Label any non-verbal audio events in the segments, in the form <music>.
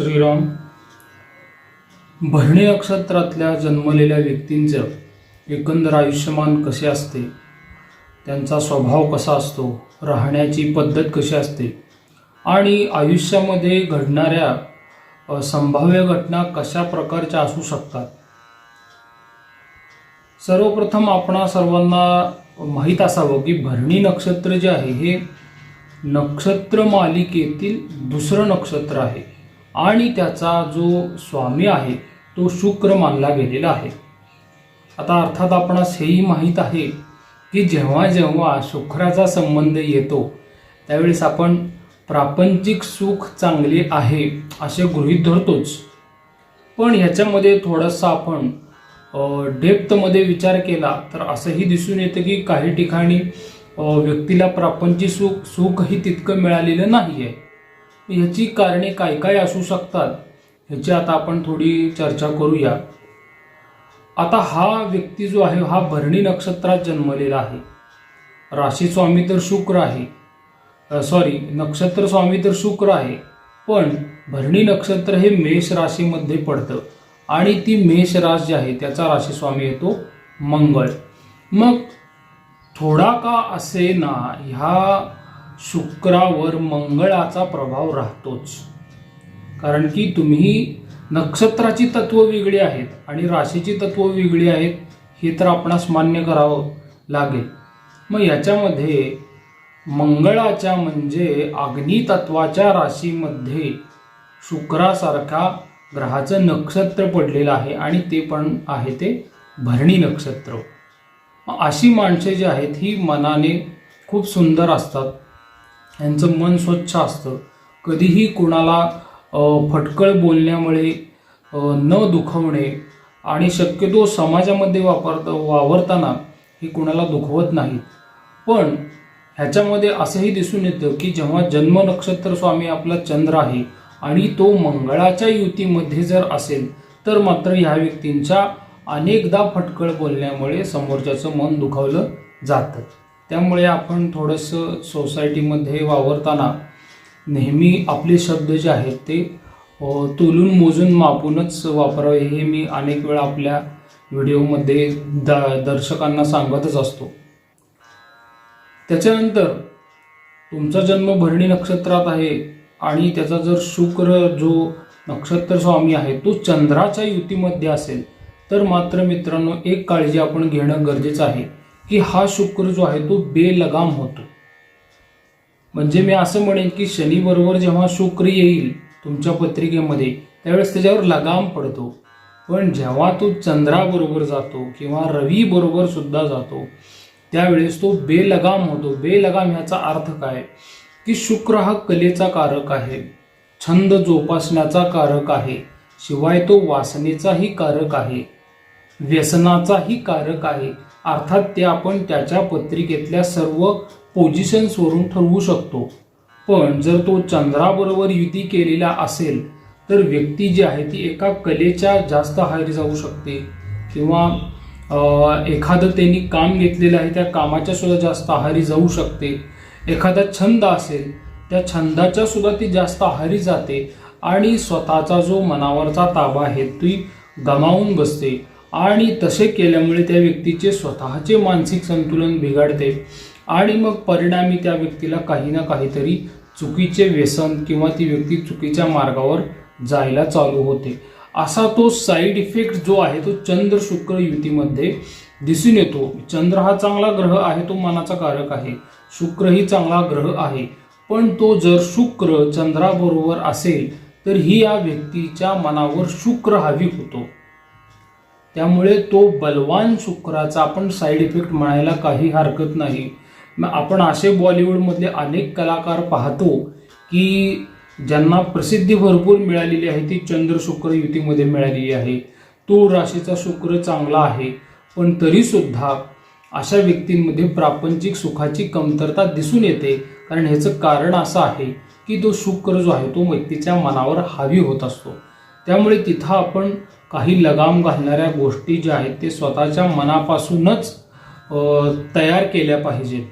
श्रीराम भरणी नक्षत्रातल्या जन्मलेल्या व्यक्तींचं एकंदर आयुष्यमान कसे असते? त्यांचा स्वभाव कसा असतो? राहण्याची पद्धत कशी असते? आणि आयुष्यामध्ये घडणाऱ्या संभाव्य घटना कशा प्रकारच्या असू शकतात? सर्वप्रथम आपणा सर्वांना माहीत असावं की भरणी नक्षत्र जे आहे हे नक्षत्र मालिकेतील दुसरं नक्षत्र आहे. आणि त्याचा जो स्वामी आहे तो शुक्र मानला गेलेला आहे. आता अर्थात आपणास हेही माहीत आहे की जेव्हा जेव्हा शुक्राचा संबंध येतो त्यावेळेस आपण प्रापंचिक सुख चांगले आहे असे गृहीत धरतोच. पण ह्याच्यामध्ये थोडंसं आपण डेप्थमध्ये विचार केला तर असंही दिसून येतं की काही ठिकाणी व्यक्तीला प्रापंचिक सुख सुखही तितकं मिळालेलं नाही आहे ह्याची कारणे काय काय असू शकतात ह्याची आता आपण थोडी चर्चा करूया. आता हा व्यक्ती जो आहे हा भरणी नक्षत्रात जन्मलेला आहे. राशी स्वामी तर शुक्र आहे. सॉरी नक्षत्र स्वामी तर शुक्र आहे. पण भरणी नक्षत्र हे मेष राशीमध्ये पडतं. आणि ती मेष रास जी आहे त्याचा राशी स्वामी येतो मंगळ. मग थोडा का असे ना ह्या शुक्रावर मंगळाचा प्रभाव राहतोच. कारण की तुम्ही नक्षत्राची तत्व वेगळी आहेत आणि राशीची तत्व वेगळी आहेत हे तर आपणास मान्य करावं लागेल. मग याच्यामध्ये मंगळाच्या म्हणजे अग्नितत्वाच्या राशीमध्ये शुक्रासारखा ग्रहाचं नक्षत्र पडलेलं आहे आणि ते पण आहे ते भरणी नक्षत्र. अशी माणसे जी आहेत ही मनाने खूप सुंदर असतात. यांचं मन स्वच्छ असतं. कधीही कुणाला फटकळ बोलण्यामुळे न दुखवणे आणि शक्यतो समाजामध्ये वापरत वावरताना हे कुणाला दुखवत नाहीत पण ह्याच्यामध्ये असंही दिसून येतं की जेव्हा जन्म नक्षत्र स्वामी आपला चंद्र आहे आणि तो मंगळाच्या युतीमध्ये जर असेल तर मात्र ह्या व्यक्तींच्या अनेकदा फटकळ बोलण्यामुळे समोरच्याचं मन दुखावलं जातं. त्यामुळे आपण थोडंसं सोसायटीमध्ये वावरताना नेहमी आपले शब्द जे आहेत ते तोलून मोजून मापूनच वापरावे हे मी अनेक वेळा आपल्या व्हिडिओमध्ये द दर्शकांना सांगतच असतो. त्याच्यानंतर तुमचा जन्म भरणी नक्षत्रात आहे आणि त्याचा जर शुक्र जो नक्षत्र स्वामी आहे तो चंद्राच्या युतीमध्ये असेल तर मात्र मित्रांनो एक काळजी आपण घेणं गरजेचं आहे. की हा शुक्र जो आहे तो बेलगाम होतो. म्हणजे मी असं म्हणेन की शनीबरोबर जेव्हा शुक्र येईल तुमच्या पत्रिकेमध्ये त्यावेळेस त्याच्यावर लगाम पडतो. पण जेव्हा तो चंद्राबरोबर जातो किंवा रवी बरोबर सुद्धा जातो त्यावेळेस तो बेलगाम होतो. बेलगाम ह्याचा अर्थ काय? की शुक्र हा कलेचा कारक आहे छंद जोपासण्याचा कारक आहे शिवाय तो वासनेचाही कारक आहे व्यसनाचाही कारक आहे. अर्थात ते आपण त्याच्या पत्रिकेतल्या सर्व पोझिशन्सवरून ठरवू शकतो. पण जर तो चंद्राबरोबर युती केलेला असेल तर व्यक्ती जी आहे ती एका कलेच्या जास्त आहारी जाऊ शकते. किंवा एखादं त्यांनी काम घेतलेलं आहे त्या कामाच्या सुद्धा जास्त आहारी जाऊ शकते. एखादा छंद असेल त्या छंदाच्या सुद्धा ती जास्त आहारी जाते आणि स्वतःचा जो मनावरचा ताबा आहे ती गमावून बसते. आणि तसे केल्यामुळे त्या व्यक्तीचे स्वतःचे मानसिक संतुलन बिघडते. आणि मग परिणामी त्या व्यक्तीला काही ना काहीतरी चुकीचे व्यसन किंवा ती व्यक्ती चुकीच्या मार्गावर जायला चालू होते. असा तो साईड इफेक्ट जो आहे तो चंद्र शुक्र युतीमध्ये दिसून येतो. चंद्र हा चांगला ग्रह आहे तो मनाचा कारक आहे. शुक्र ही चांगला ग्रह आहे. पण तो जर शुक्र चंद्राबरोबर असेल तर ही या व्यक्तीच्या मनावर शुक्र हावी होतो. त्यामुळे तो बलवान शुक्राचा आपण साईड इफेक्ट म्हणायला काही हरकत नाही. मग आपण असे बॉलिवूडमधले अनेक कलाकार पाहतो की ज्यांना प्रसिद्धी भरपूर मिळालेली आहे ती चंद्र शुक्र युतीमध्ये मिळालेली आहे. तो राशीचा शुक्र चांगला आहे पण तरीसुद्धा अशा व्यक्तींमध्ये प्रापंचिक सुखाची कमतरता दिसून येते. कारण ह्याचं कारण असं आहे की तो शुक्र जो आहे तो व्यक्तीच्या मनावर हावी होत असतो. त्यामुळे तिथं आपण काही लगाम घालणाऱ्या गोष्टी ज्या आहेत ते स्वतःच्या मनापासूनच तयार केल्या पाहिजेत.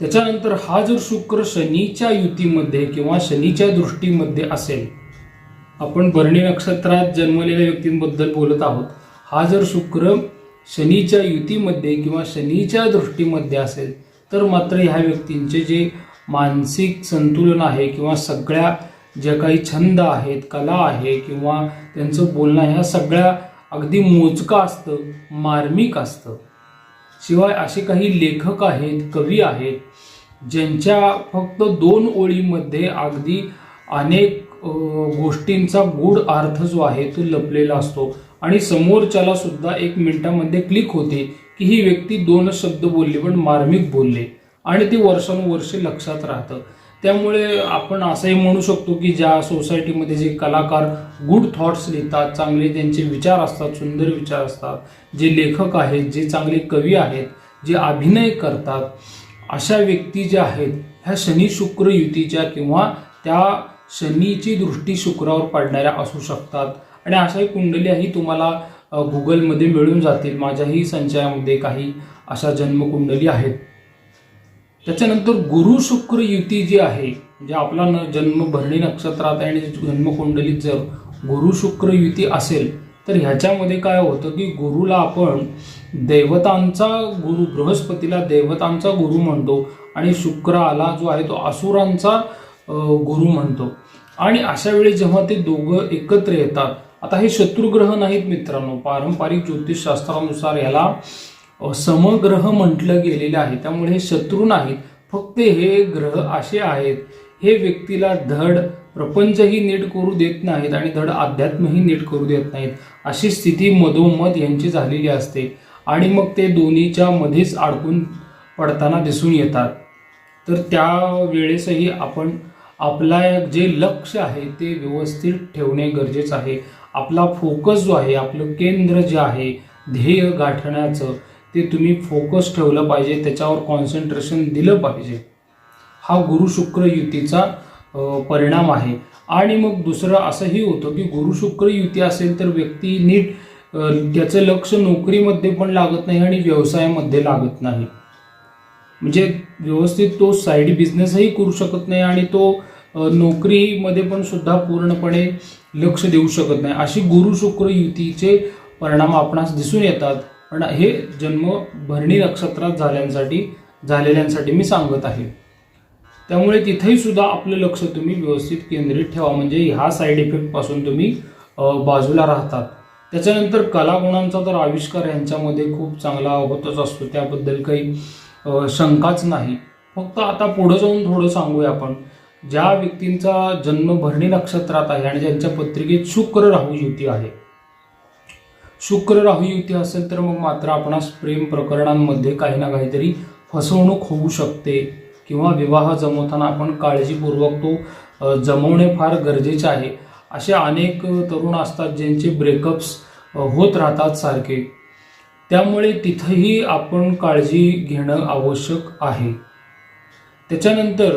त्याच्यानंतर हा जर शुक्र शनीच्या युतीमध्ये किंवा शनीच्या दृष्टीमध्ये असेल आपण भरणी नक्षत्रात जन्मलेल्या व्यक्तींबद्दल बोलत आहोत. हा जर शुक्र शनीच्या युतीमध्ये किंवा शनीच्या दृष्टीमध्ये असेल तर मात्र ह्या व्यक्तींचे जे मानसिक संतुलन आहे किंवा सगळ्या ज्या काही छंद आहेत कला आहे किंवा त्यांचं बोलणं ह्या सगळ्या अगदी मोजकं असतं मार्मिक असतं. शिवाय असे काही लेखक आहेत कवी आहेत ज्यांच्या फक्त दोन ओळीमध्ये अगदी अनेक गोष्टींचा गूढ अर्थ जो आहे तो लपलेला असतो. आणि समोरच्याला सुद्धा एक मिनिटामध्ये क्लिक होते की ही व्यक्ती दोन शब्द बोलली पण मार्मिक बोलले. आणि ते वर्षानुवर्षे लक्षात राहतं. त्यामुळे आपण असंही म्हणू शकतो की ज्या सोसायटीमध्ये जे कलाकार गुड थॉट्स लिहितात चांगले त्यांचे विचार असतात सुंदर विचार असतात जे लेखक आहेत जे चांगले कवी आहेत जे अभिनय करतात अशा व्यक्ती ज्या आहेत ह्या शनी शुक्र युतीच्या किंवा त्या शनीची दृष्टी शुक्रावर पडणाऱ्या असू शकतात. आणि अशाही कुंडल्याही तुम्हाला गुगलमध्ये मिळून जातील. माझ्याही संचयामध्ये काही अशा जन्मकुंडली आहेत. त्याच्यानंतर गुरु शुक्र युती जी आहे म्हणजे आपला न जन्म भरणी नक्षत्रात आहे आणि जन्मकुंडलीत जर गुरु शुक्र युती असेल तर ह्याच्यामध्ये काय होतं की गुरुला आपण देवतांचा गुरु बृहस्पतीला देवतांचा गुरु म्हणतो आणि शुक्राला जो आहे तो असुरांचा गुरु म्हणतो. आणि अशा वेळी जेव्हा ते दोघं एकत्र येतात आता हे शत्रुग्रह नाहीत मित्रांनो पारंपरिक ज्योतिषशास्त्रानुसार याला समग्रह म्हटलं गेलेलं आहे. त्यामुळे हे शत्रू नाहीत फक्त हे ग्रह असे आहेत. हे व्यक्तीला धड प्रपंचही नीट करू देत नाहीत आणि धड अध्यात्मही नीट करू देत नाहीत. अशी स्थिती मधोमध यांची झालेली असते. आणि मग ते दोन्हीच्या मध्येच अडकून पडताना दिसून येतात. तर त्या वेळेसही आपण आपला जे लक्ष आहे ते व्यवस्थित ठेवणे गरजेचं आहे. आपला फोकस जो आहे आपलं केंद्र जे आहे ध्येय गाठण्याचं ते तुम्ही फोकस ठेवलं पाहिजे त्याच्यावर कॉन्सन्ट्रेशन दिलं पाहिजे. हा गुरु शुक्र युतीचा परिणाम आहे. आणि मग दुसरं असंही होतं की गुरु शुक्र युती असेल तर व्यक्ती नीट त्याचं लक्ष नोकरीमध्ये पण लागत नाही आणि व्यवसायामध्ये लागत नाही. म्हणजे व्यवस्थित तो साईड बिझनेसही करू शकत नाही आणि तो नोकरीमध्ये पण सुद्धा पूर्णपणे लक्ष देऊ शकत नाही. अशी गुरु शुक्र युतीचे परिणाम आपणास दिसून येतात. पण हे जन्म भरणी नक्षत्रात झाल्यांसाठी झालेल्यांसाठी मी सांगत आहे. त्यामुळे तिथेही सुद्धा आपलं लक्ष तुम्ही व्यवस्थित केंद्रित ठेवा. म्हणजे ह्या साईड इफेक्टपासून तुम्ही बाजूला राहतात. त्याच्यानंतर कलागुणांचा तर आविष्कार यांच्यामध्ये खूप चांगला होतच असतो. त्याबद्दल काही शंकाच नाही. फक्त आता पुढं जाऊन थोडं सांगूया आपण. ज्या व्यक्तींचा जन्म भरणी नक्षत्रात आहे आणि ज्यांच्या पत्रिकेत शुक्र राहू युती आहे शुक्र राहू युती असेल तर मग मात्र आपणास प्रेम प्रकरणांमध्ये काही ना काहीतरी फसवणूक होऊ शकते. किंवा विवाह जमवताना आपण काळजीपूर्वक तो जमवणे फार गरजेचे आहे. असे अनेक तरुण असतात ज्यांचे ब्रेकअप्स होत राहतात सारखे. त्यामुळे तिथंही आपण काळजी घेणं आवश्यक आहे. त्याच्यानंतर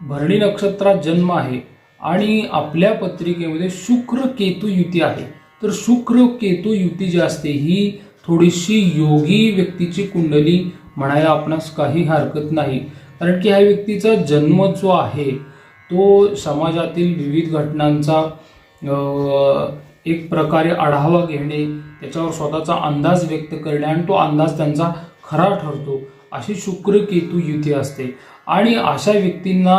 भरणी नक्षत्रात जन्म आहे आणि आपल्या पत्रिकेमध्ये शुक्र केतू युती आहे. तर शुक्र केतू युती जी असते ही थोडीशी योगी व्यक्तीची कुंडली म्हणायला आपणास काही हरकत नाही. कारण की ह्या व्यक्तीचा जन्म जो आहे तो समाजातील विविध घटनांचा एक प्रकारे आढावा घेणे त्याच्यावर स्वतःचा अंदाज व्यक्त करणे आणि तो अंदाज त्यांचा खरा ठरतो अशी शुक्र केतू युती असते. आणि अशा व्यक्तींना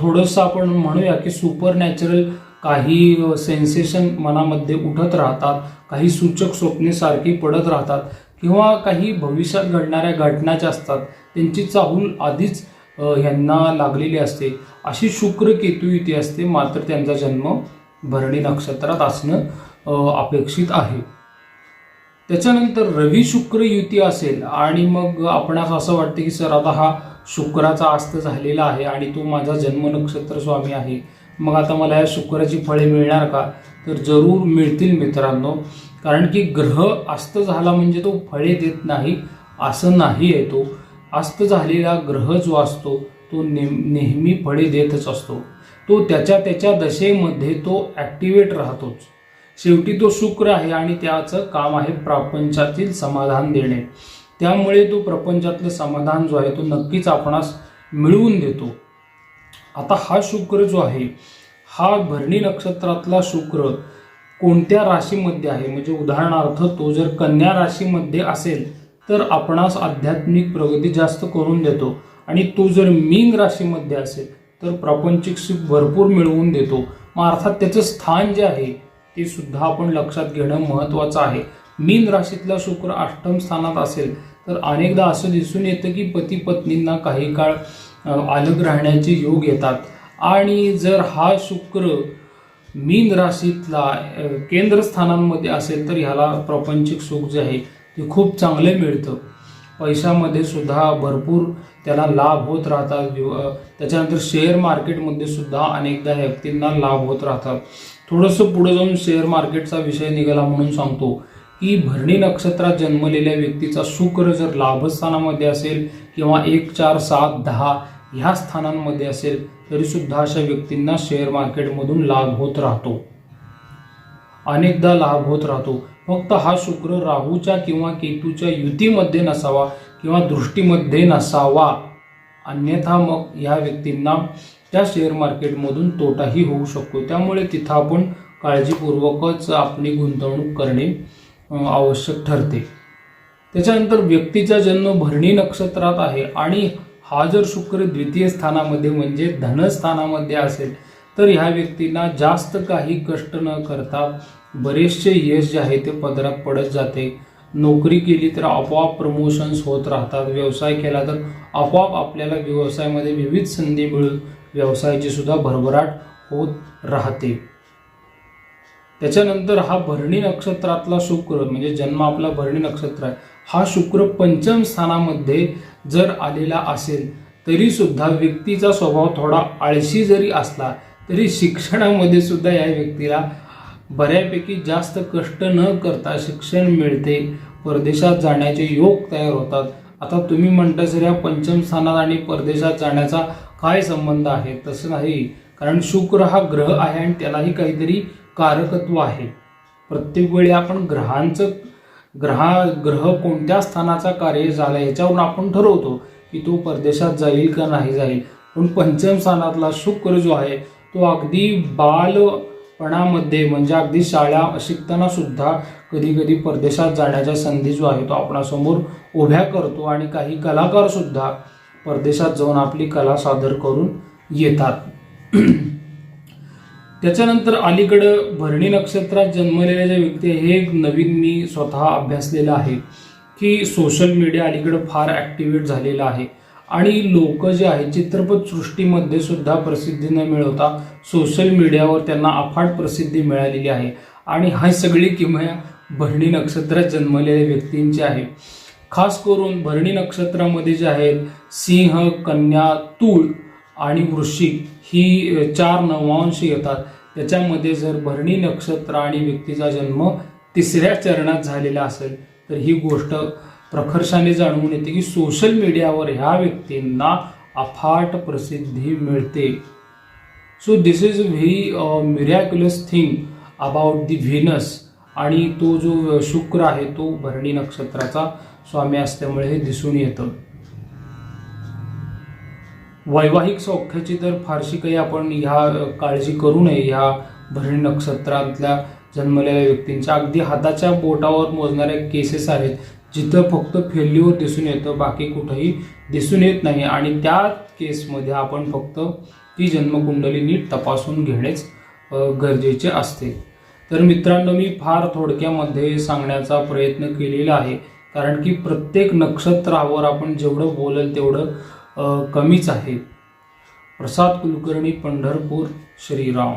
थोडंसं आपण म्हणूया की सुपर नॅचरल काही सेन्सेशन मनामध्ये उठत राहतात काही सूचक स्वप्ने सारखी पडत राहतात किंवा काही भविष्यात घडणाऱ्या घटना ज्या असतात त्यांची चाहूल आधीच ह्यांना लागलेली असते. अशी शुक्र केतू इथे असते मात्र त्यांचा जन्म भरणी नक्षत्रात असणं अपेक्षित आहे. त्याच्यानंतर रवी शुक्र युती असेल आणि मग आपणास असं वाटतं की सर आता हा शुक्राचा अस्त झालेला आहे आणि तो माझा जन्म नक्षत्र स्वामी आहे. मग आता मला या शुक्राची फळे मिळणार का? तर जरूर मिळतील मित्रांनो. कारण की ग्रह अस्त झाला म्हणजे तो फळे देत नाही असं नाही आहे तो. अस्त झालेला ग्रह जो असतो तो नेम नेहमी फळे देतच असतो. तो त्याच्या त्याच्या दशेमध्ये तो ॲक्टिवेट राहतोच. शेवटी तो शुक्र आहे आणि त्याचं काम आहे प्रपंचातील समाधान देणे. त्यामुळे तो प्रपंचातलं समाधान जो आहे तो नक्कीच आपणास मिळवून देतो. आता हा शुक्र जो आहे हा भरणी नक्षत्रातला शुक्र कोणत्या राशीमध्ये आहे? म्हणजे उदाहरणार्थ तो जर कन्या राशीमध्ये असेल तर आपणास आध्यात्मिक प्रगती जास्त करून देतो. आणि तो जर मीन राशीमध्ये असेल तर प्रापंचिक सुख भरपूर मिळवून देतो. मग अर्थात त्याचं स्थान जे आहे ते सुद्धा आपण लक्षात घेणं महत्त्वाचं आहे. मीन राशीतला शुक्र अष्टम स्थानात असेल तर अनेकदा असं दिसून येतं की पती पत्नींना काही काळ अलग राहण्याचे योग येतात. आणि जर हा शुक्र मीन राशीतला केंद्रस्थानांमध्ये असेल तर ह्याला प्रपंचिक सुख जे आहे ते खूप चांगले मिळतं. पैशामध्ये सुद्धा भरपूर त्याला लाभ होत राहतात. त्याच्यानंतर शेअर मार्केटमध्ये सुद्धा अनेकदा व्यक्तींना लाभ होत राहतात. थोडंसं पुढे जाऊन शेअर मार्केटचा विषय निघाला म्हणून सांगतो. की भरणी नक्षत्रात जन्मलेल्या व्यक्तीचा शुक्र जर लाभस्थानामध्ये असेल किंवा एक चार सात दहा ह्या स्थानांमध्ये असेल तरीसुद्धा अशा व्यक्तींना शेअर मार्केटमधून लाभ होत राहतो. अनेकदा लाभ होत राहतो. फक्त हा शुक्र राहूच्या किंवा केतूच्या युतीमध्ये नसावा किंवा दृष्टीमध्ये नसावा. अन्यथा मग या व्यक्तींना त्या शेअर मार्केटमधून तोटाही होऊ शकतो. त्यामुळे तिथं आपण काळजीपूर्वकच आपली गुंतवणूक करणे आवश्यक ठरते. त्याच्यानंतर व्यक्तीचा जन्म भरणी नक्षत्रात आहे आणि हा जर शुक्र द्वितीय स्थानामध्ये म्हणजे धनस्थानामध्ये असेल तर ह्या व्यक्तींना जास्त काही कष्ट न करता बरेचसे यश जे आहे ते पदरात पडत जाते. नोकरी केली तर आपोआप प्रमोशन्स होत राहतात. व्यवसाय केला तर आपोआप आपल्याला व्यवसायामध्ये विविध संधी मिळून व्यवसायाची सुद्धा भरभराट होत राहते. त्याच्यानंतर हा भरणी नक्षत्रातला शुक्र म्हणजे जन्म आपला भरणी नक्षत्र आहे हा शुक्र पंचम स्थानामध्ये जर आलेला असेल तरी सुद्धा व्यक्तीचा स्वभाव थोडा आळशी जरी असला तरी शिक्षणामध्ये सुद्धा या व्यक्तीला बऱ्यापैकी जास्त कष्ट न करता शिक्षण मिळते परदेशात जाण्याचे योग तयार होतात. आता तुम्ही म्हणता सर या पंचम स्थानात आणि परदेशात जाण्याचा काय संबंध आहे? तसं नाही. कारण शुक्र हा ग्रह आहे आणि त्यालाही काहीतरी कारकत्व आहे. प्रत्येक वेळी आपण ग्रहांचं ग्रहा ग्रह कोणत्या स्थानाचा कार्य झाला याच्यावरून आपण ठरवतो की तो परदेशात जाईल का नाही जाईल. पण पंचम स्थानातला शुक्र जो आहे तो अगदी बालपणामध्ये म्हणजे अगदी शाळा शिकताना सुद्धा कधी कधी परदेशात जाण्याच्या संधी जो आहे तो आपणासमोर उभ्या करतो आणि काही कलाकार सुद्धा परदेशात जाऊन आपली कला सादर करून येतात. <clears throat> त्याच्यानंतर अलीकडं भरणी नक्षत्रात जन्मलेल्या ज्या व्यक्ती हे एक नवीन मी स्वतः अभ्यासलेलं आहे की सोशल मीडिया अलीकडं फार ॲक्टिवेट झालेला आहे. आणि लोक जे आहेत चित्रपटसृष्टीमध्ये सुद्धा प्रसिद्धी न मिळवता सोशल मीडियावर त्यांना अफाट प्रसिद्धी मिळालेली आहे. आणि हा सगळी किमया भरणी नक्षत्रात जन्मलेल्या व्यक्तींची आहे. खास करून भरणी नक्षत्रामध्ये जे आहेत सिंह कन्या तूळ आणि वृश्चिक ही चार नवांश येतात. त्याच्यामध्ये जर भरणी नक्षत्र आणि व्यक्तीचा जन्म तिसऱ्या चरणात झालेला असेल तर ही गोष्ट प्रखर्षाने जाणवून येते की सोशल मीडियावर ह्या व्यक्तींना अफाट प्रसिद्धी मिळते. So this is very miraculous thing about the Venus आणि तो जो शुक्र आहे तो भरणी नक्षत्राचा स्वामी असल्यामुळे हे दिसून येतं. वैवाहिक सौख्याची तर फारशी काही आपण ह्या काळजी करू नये. ह्या भरणी नक्षत्रातल्या जन्मलेल्या व्यक्तींच्या. अगदी हाताच्या बोटावर मोजणाऱ्या केसेस आहेत. जिथं फक्त फेल्युअर दिसून येतं बाकी कुठंही दिसून येत नाही. आणि त्या केसमध्ये आपण फक्त ती जन्मकुंडली नीट तपासून घेणेच गरजेचे असते. तर मित्रांनो मी फार थोडक्यामध्ये सांगण्याचा प्रयत्न केलेला आहे. कारण की प्रत्येक नक्षत्रावर आपण जेवढं बोलल तेवढं कमीच आहे. प्रसाद कुलकर्णी पंढरपूर श्रीराम.